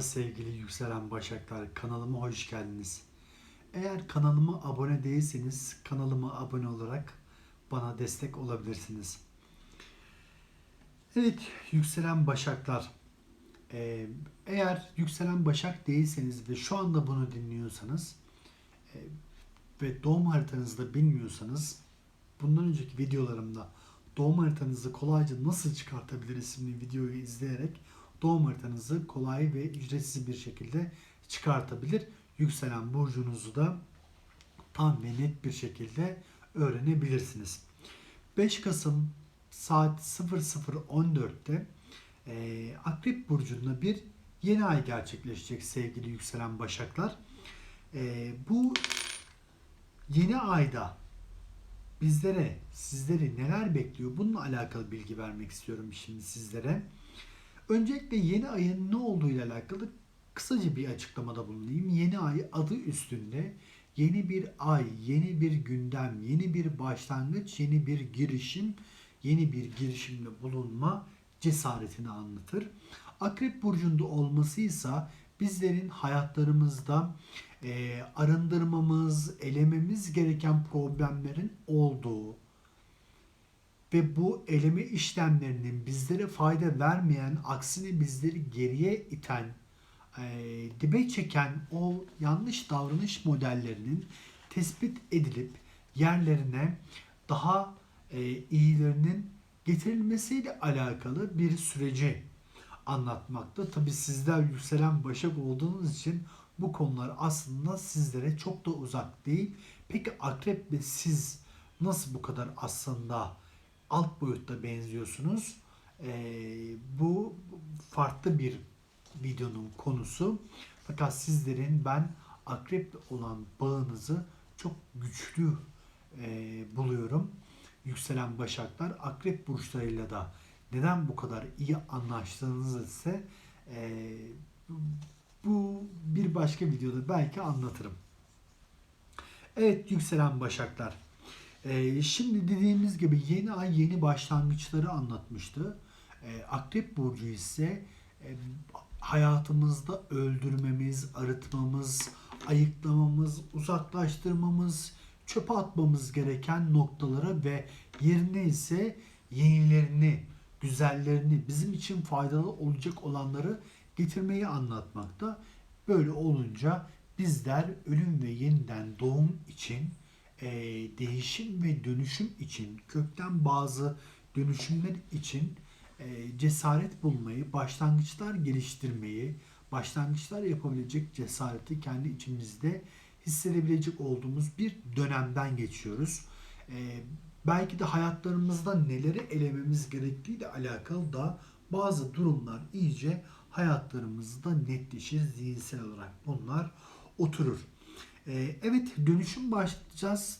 Sevgili yükselen başaklar kanalıma hoş geldiniz. Eğer kanalıma abone değilseniz kanalıma abone olarak bana destek olabilirsiniz. Evet yükselen başaklar e, eğer yükselen başak değilseniz ve şu anda bunu dinliyorsanız e, ve doğum haritanızda bilmiyorsanız bundan önceki videolarımda doğum haritanızı kolayca nasıl çıkartabiliriz isimli videoyu izleyerek doğum haritanızı kolay ve ücretsiz bir şekilde çıkartabilir. Yükselen burcunuzu da tam ve net bir şekilde öğrenebilirsiniz. 5 Kasım saat 00.14'te e, Akrep Burcu'nda bir yeni ay gerçekleşecek sevgili yükselen başaklar. E, bu yeni ayda bizlere, sizleri neler bekliyor bununla alakalı bilgi vermek istiyorum şimdi sizlere. Öncelikle yeni ayın ne olduğu ile alakalı kısaca bir açıklamada bulunayım. Yeni ay adı üstünde yeni bir ay, yeni bir gündem, yeni bir başlangıç, yeni bir girişim, yeni bir girişimde bulunma cesaretini anlatır. Akrep burcunda olmasıysa bizlerin hayatlarımızda e, arındırmamız, elememiz gereken problemlerin olduğu, ve bu eleme işlemlerinin bizlere fayda vermeyen, aksine bizleri geriye iten, e, dibe çeken o yanlış davranış modellerinin tespit edilip yerlerine daha e, iyilerinin getirilmesiyle alakalı bir süreci anlatmakta. Tabi sizler yükselen başak olduğunuz için bu konular aslında sizlere çok da uzak değil. Peki akrep ve siz nasıl bu kadar aslında alt boyutta benziyorsunuz. Ee, bu farklı bir videonun konusu. Fakat sizlerin ben akreple olan bağınızı çok güçlü e, buluyorum. Yükselen başaklar akrep burçlarıyla da neden bu kadar iyi anlaştığınızı ise e, bu bir başka videoda belki anlatırım. Evet yükselen başaklar. Ee, şimdi dediğimiz gibi yeni ay yeni başlangıçları anlatmıştı. Ee, Akrep Burcu ise e, hayatımızda öldürmemiz, arıtmamız, ayıklamamız, uzaklaştırmamız, çöpe atmamız gereken noktalara ve yerine ise yenilerini, güzellerini, bizim için faydalı olacak olanları getirmeyi anlatmakta. Böyle olunca bizler ölüm ve yeniden doğum için e, değişim ve dönüşüm için, kökten bazı dönüşümler için e, cesaret bulmayı, başlangıçlar geliştirmeyi, başlangıçlar yapabilecek cesareti kendi içimizde hissedebilecek olduğumuz bir dönemden geçiyoruz. E, belki de hayatlarımızda neleri elememiz gerektiği ile alakalı da bazı durumlar iyice hayatlarımızda netleşir zihinsel olarak bunlar oturur. Ee, evet dönüşüm başlayacağız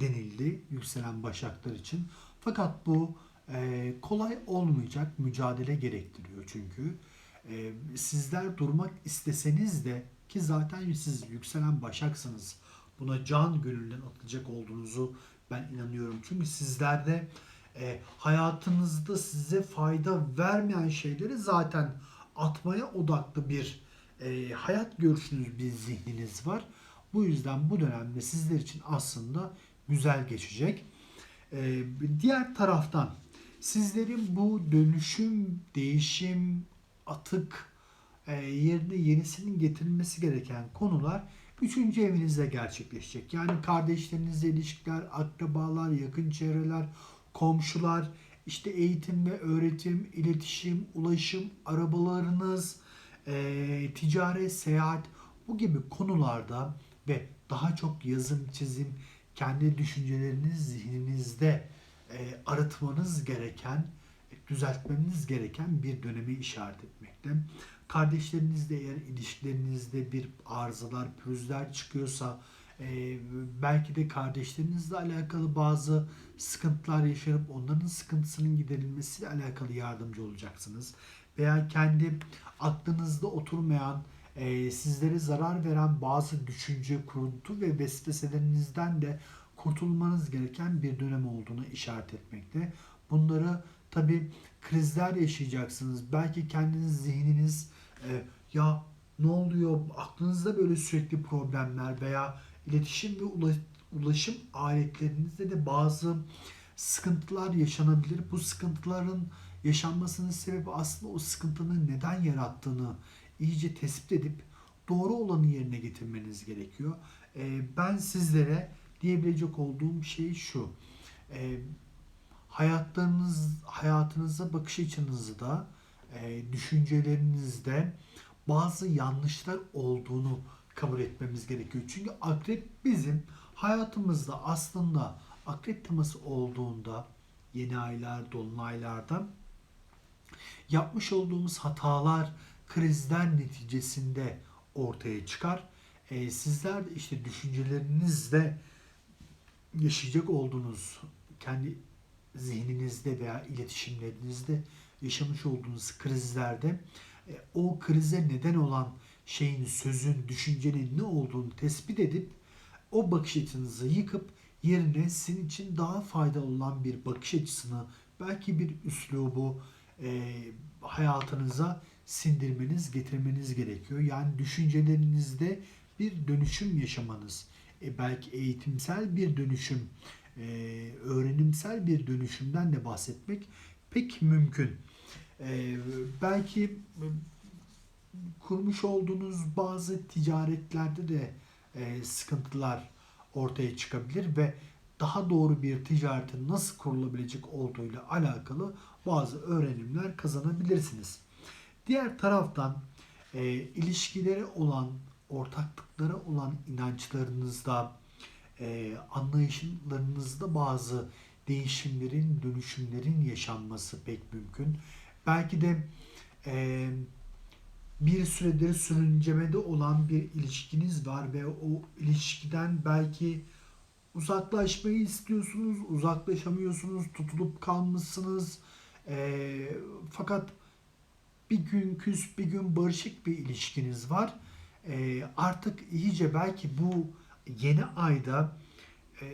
denildi yükselen başaklar için. Fakat bu e, kolay olmayacak mücadele gerektiriyor çünkü. E, sizler durmak isteseniz de ki zaten siz yükselen başaksınız. Buna can gönülden atılacak olduğunuzu ben inanıyorum. Çünkü sizlerde e, hayatınızda size fayda vermeyen şeyleri zaten atmaya odaklı bir e, hayat görüşünüz, bir zihniniz var. Bu yüzden bu dönemde sizler için aslında güzel geçecek. Ee, diğer taraftan sizlerin bu dönüşüm, değişim, atık e, yerine yenisinin getirilmesi gereken konular üçüncü evinizde gerçekleşecek. Yani kardeşlerinizle ilişkiler, akrabalar, yakın çevreler, komşular, işte eğitim ve öğretim, iletişim, ulaşım, arabalarınız, e, ticaret, seyahat bu gibi konularda ve daha çok yazım, çizim, kendi düşünceleriniz zihninizde e, arıtmanız gereken, düzeltmeniz gereken bir dönemi işaret etmekte. Kardeşlerinizle eğer ilişkilerinizde bir arızalar, pürüzler çıkıyorsa e, belki de kardeşlerinizle alakalı bazı sıkıntılar yaşanıp onların sıkıntısının giderilmesiyle alakalı yardımcı olacaksınız. Veya kendi aklınızda oturmayan e, sizlere zarar veren bazı düşünce, kuruntu ve vesveselerinizden de kurtulmanız gereken bir dönem olduğunu işaret etmekte. Bunları tabi krizler yaşayacaksınız. Belki kendiniz zihniniz e, ya ne oluyor aklınızda böyle sürekli problemler veya iletişim ve ula- ulaşım aletlerinizde de bazı sıkıntılar yaşanabilir. Bu sıkıntıların yaşanmasının sebebi aslında o sıkıntının neden yarattığını iyice tespit edip doğru olanı yerine getirmeniz gerekiyor. Ee, ben sizlere diyebilecek olduğum şey şu. Ee, hayatlarınız, hayatınıza bakış açınızda, e, düşüncelerinizde bazı yanlışlar olduğunu kabul etmemiz gerekiyor. Çünkü akrep bizim hayatımızda aslında akrep teması olduğunda yeni aylar, dolunaylarda yapmış olduğumuz hatalar, krizler neticesinde ortaya çıkar. Ee, sizler de işte düşüncelerinizde yaşayacak olduğunuz kendi zihninizde veya iletişimlerinizde yaşamış olduğunuz krizlerde e, o krize neden olan şeyin, sözün, düşüncenin ne olduğunu tespit edip o bakış açınızı yıkıp yerine sizin için daha faydalı olan bir bakış açısını belki bir üslubu e, hayatınıza sindirmeniz, getirmeniz gerekiyor. Yani düşüncelerinizde bir dönüşüm yaşamanız, e, belki eğitimsel bir dönüşüm, e, öğrenimsel bir dönüşümden de bahsetmek pek mümkün. E, belki e, kurmuş olduğunuz bazı ticaretlerde de e, sıkıntılar ortaya çıkabilir ve daha doğru bir ticaretin nasıl kurulabilecek olduğuyla alakalı bazı öğrenimler kazanabilirsiniz. Diğer taraftan e, ilişkilere olan, ortaklıklara olan inançlarınızda, e, anlayışlarınızda bazı değişimlerin, dönüşümlerin yaşanması pek mümkün. Belki de e, bir süredir sürüncemede olan bir ilişkiniz var ve o ilişkiden belki uzaklaşmayı istiyorsunuz, uzaklaşamıyorsunuz, tutulup kalmışsınız. E, fakat bir gün küs, bir gün barışık bir ilişkiniz var. E, artık iyice belki bu yeni ayda e,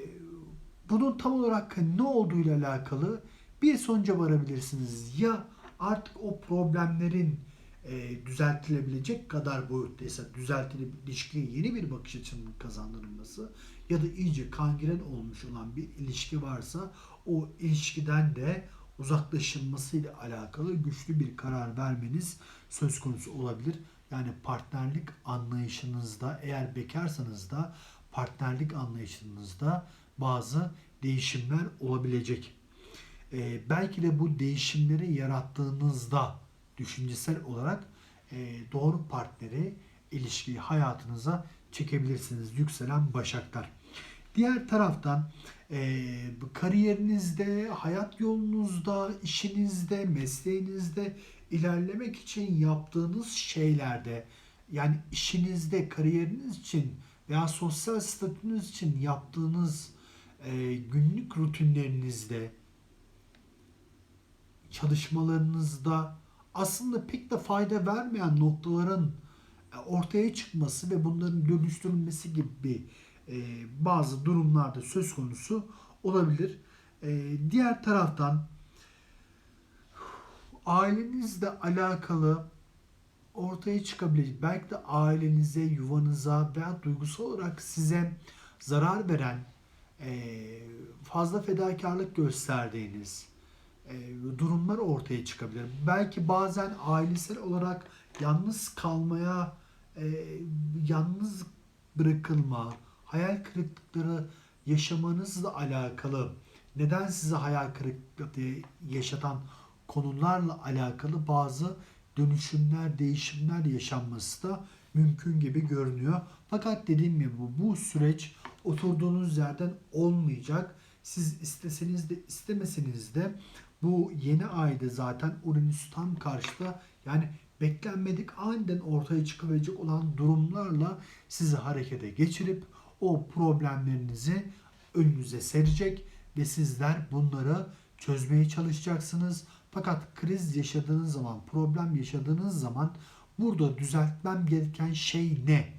bunun tam olarak ne olduğuyla alakalı bir sonuca varabilirsiniz. Ya artık o problemlerin e, düzeltilebilecek kadar boyuttaysa düzeltilip ilişkiye yeni bir bakış açının kazandırılması ya da iyice kangren olmuş olan bir ilişki varsa o ilişkiden de uzaklaşılmasıyla alakalı güçlü bir karar vermeniz söz konusu olabilir. Yani partnerlik anlayışınızda eğer bekarsanız da partnerlik anlayışınızda bazı değişimler olabilecek. Ee, belki de bu değişimleri yarattığınızda düşüncesel olarak e, doğru partneri ilişkiyi hayatınıza çekebilirsiniz yükselen başaklar. Diğer taraftan kariyerinizde, hayat yolunuzda, işinizde, mesleğinizde ilerlemek için yaptığınız şeylerde yani işinizde, kariyeriniz için veya sosyal statünüz için yaptığınız e, günlük rutinlerinizde, çalışmalarınızda aslında pek de fayda vermeyen noktaların e, ortaya çıkması ve bunların dönüştürülmesi gibi e, bazı durumlarda söz konusu olabilir. E, diğer taraftan ailenizle alakalı ortaya çıkabilecek belki de ailenize, yuvanıza veya duygusal olarak size zarar veren e, fazla fedakarlık gösterdiğiniz e, durumlar ortaya çıkabilir. Belki bazen ailesel olarak yalnız kalmaya, e, yalnız bırakılma, hayal kırıklıkları yaşamanızla alakalı, neden size hayal kırıklığı yaşatan konularla alakalı bazı dönüşümler, değişimler yaşanması da mümkün gibi görünüyor. Fakat dediğim gibi bu, bu süreç oturduğunuz yerden olmayacak. Siz isteseniz de istemeseniz de bu yeni ayda zaten Uranüs tam karşıda yani beklenmedik aniden ortaya çıkabilecek olan durumlarla sizi harekete geçirip o problemlerinizi önünüze serecek ve sizler bunları çözmeye çalışacaksınız. Fakat kriz yaşadığınız zaman, problem yaşadığınız zaman burada düzeltmem gereken şey ne?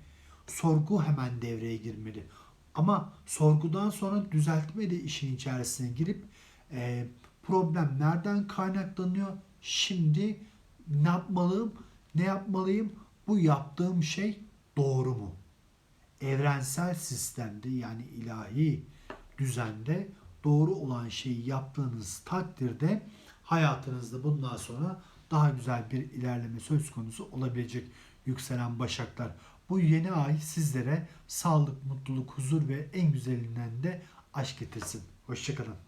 Sorgu hemen devreye girmeli. Ama sorgudan sonra düzeltme de işin içerisine girip e, problem nereden kaynaklanıyor? Şimdi ne yapmalıyım? Ne yapmalıyım? Bu yaptığım şey doğru mu? Evrensel sistemde yani ilahi düzende doğru olan şeyi yaptığınız takdirde hayatınızda bundan sonra daha güzel bir ilerleme söz konusu olabilecek yükselen başaklar. Bu yeni ay sizlere sağlık, mutluluk, huzur ve en güzelinden de aşk getirsin. Hoşçakalın.